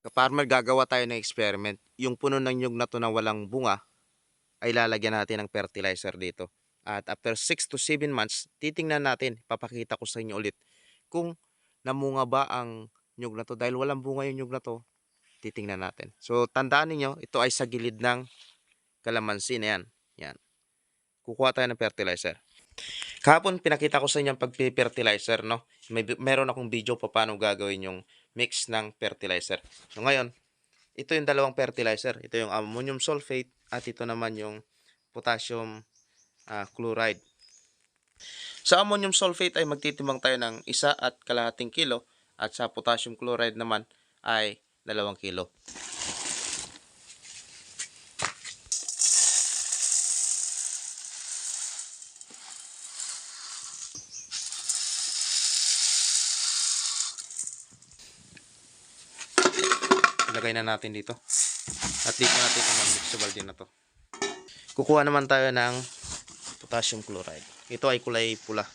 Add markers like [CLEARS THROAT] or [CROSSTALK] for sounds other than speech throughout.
Ka-farmer, gagawa tayo ng experiment. Yung puno ng nyug na to na walang bunga, ay lalagyan natin ng fertilizer dito. At after 6 to 7 months, titingnan natin, papakita ko sa inyo ulit, kung namunga ba ang nyug na to. Dahil walang bunga yung nyug na to, titingnan natin. So, tandaan niyo ito ay sa gilid ng kalamansi na yan. yan. Kukuha tayo ng fertilizer. Kahapon, pinakita ko sa inyo ang pag-fertilizer, no? May, meron akong video pa paano gagawin yung mix ng fertilizer. So ngayon, ito yung dalawang fertilizer. Ito yung ammonium sulfate at ito naman yung potassium ah, chloride. Sa ammonium sulfate ay magtitimbang tayo ng isa at kalahating kilo at sa potassium chloride naman ay dalawang kilo. Ilagay na natin dito. At dito natin ang mixable din na to. Kukuha naman tayo ng potassium chloride. Ito ay kulay pula.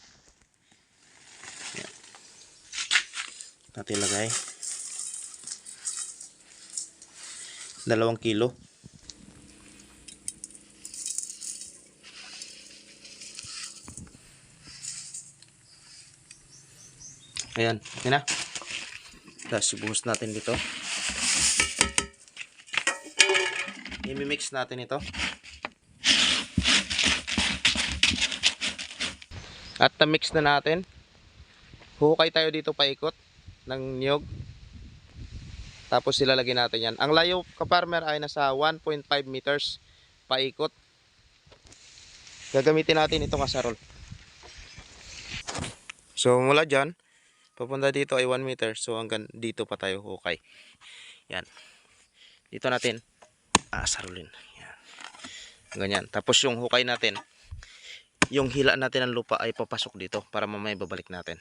Yan. Natin ilagay. Dalawang kilo. Ayan, okay na. Tapos natin dito. I-mix natin ito. At na-mix na natin. Hukay tayo dito paikot ng niyog. Tapos ilalagay natin yan. Ang layo ka-farmer ay nasa 1.5 meters paikot. Gagamitin natin itong asarol. So mula dyan, papunta dito ay 1 meter. So hanggang dito pa tayo hukay. Yan. Dito natin asarulin. Yan. Ganyan. Tapos yung hukay natin, yung hila natin ng lupa ay papasok dito para mamaya babalik natin.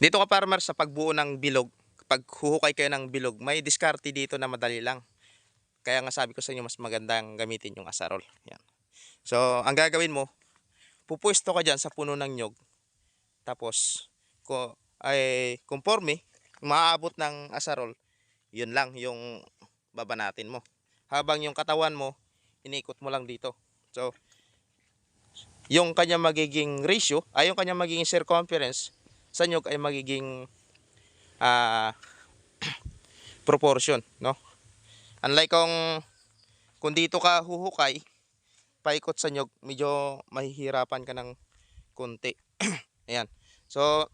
Dito ka farmer sa pagbuo ng bilog, pag huhukay kayo ng bilog, may diskarte dito na madali lang. Kaya nga sabi ko sa inyo mas magandang gamitin yung asarol. Yan. So, ang gagawin mo, pupwesto ka dyan sa puno ng nyog. Tapos, ko, ay conforme, maaabot ng asarol, yun lang yung babanatin mo. Habang yung katawan mo, inikot mo lang dito. So, yung kanya magiging ratio, ay yung kanya magiging circumference, sa nyog ay magiging ah [CLEARS THROAT] proportion, no? Unlike kung kung dito ka huhukay, paikot sa nyog, medyo mahihirapan ka ng konti. [CLEARS THROAT] Ayan. So,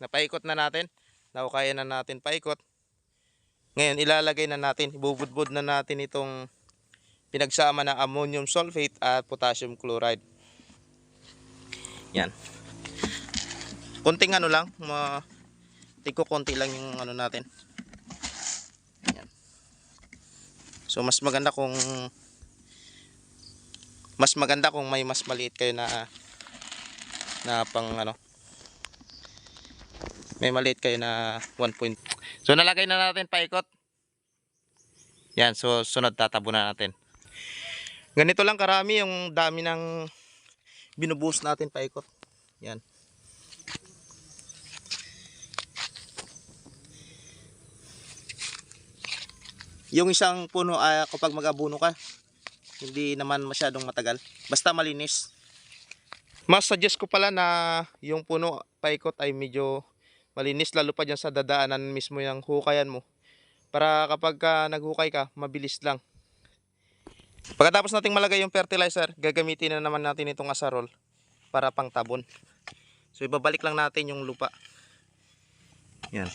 napaikot na natin. Nahukayan na natin paikot. Ngayon, ilalagay na natin, ibubudbud na natin itong pinagsama ng ammonium sulfate at potassium chloride. Yan. Konting ano lang, ma tiko konti lang yung ano natin. Yan. So mas maganda kung mas maganda kung may mas maliit kayo na na pang ano may maliit kayo na 1 point. So nalagay na natin paikot. Yan, so sunod tatabo na natin. Ganito lang karami yung dami ng binubuhos natin paikot. Yan. Yung isang puno ay kapag mag-abuno ka, hindi naman masyadong matagal. Basta malinis. Mas suggest ko pala na yung puno paikot ay medyo malinis lalo pa dyan sa dadaanan mismo yung hukayan mo Para kapag ka naghukay ka, mabilis lang. Pagkatapos nating malagay yung fertilizer, gagamitin na naman natin itong asarol para pang tabon. So ibabalik lang natin yung lupa. Yan.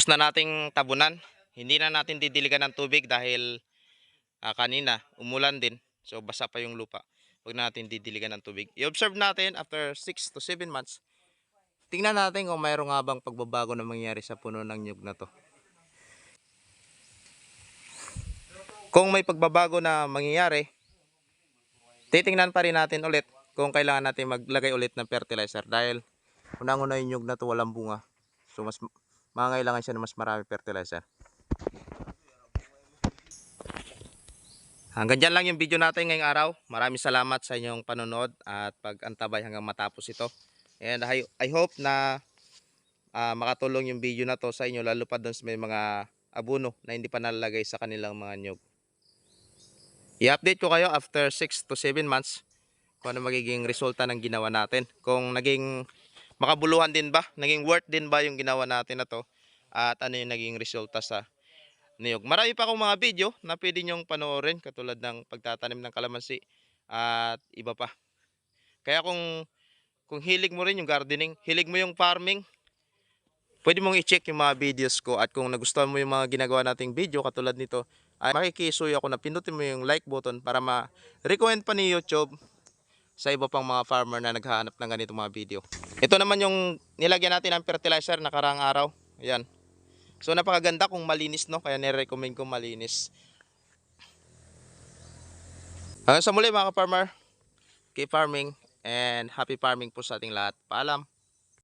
Tapos na nating tabunan. Hindi na natin didiligan ng tubig dahil ah, kanina umulan din. So basa pa yung lupa. Huwag na natin didiligan ng tubig. I-observe natin after 6 to 7 months. Tingnan natin kung mayroong nga pagbabago na mangyayari sa puno ng nyug na to. Kung may pagbabago na mangyayari, titingnan pa rin natin ulit kung kailangan natin maglagay ulit ng fertilizer dahil unang-una yung nyug na to walang bunga. So mas mangangailangan siya ng mas marami fertilizer. Hanggang dyan lang yung video natin ngayong araw. Maraming salamat sa inyong panonood at pag-antabay hanggang matapos ito. And I, I hope na ah, makatulong yung video na to sa inyo lalo pa doon sa may mga abuno na hindi pa nalalagay sa kanilang mga nyug. I-update ko kayo after 6 to 7 months kung ano magiging resulta ng ginawa natin. Kung naging makabuluhan din ba, naging worth din ba yung ginawa natin na to at ano yung naging resulta sa niyog. Marami pa akong mga video na pwede nyong panoorin katulad ng pagtatanim ng kalamansi at iba pa. Kaya kung kung hilig mo rin yung gardening, hilig mo yung farming, pwede mong i-check yung mga videos ko at kung nagustuhan mo yung mga ginagawa nating video katulad nito, ay makikisuyo ako na pindutin mo yung like button para ma-recommend pa ni YouTube sa iba pang mga farmer na naghahanap ng ganitong mga video. Ito naman yung nilagyan natin ng fertilizer nakarang araw. Ayan. So napakaganda kung malinis no, kaya nire-recommend ko malinis. Hanggang sa muli mga farmer, keep farming and happy farming po sa ating lahat. Paalam!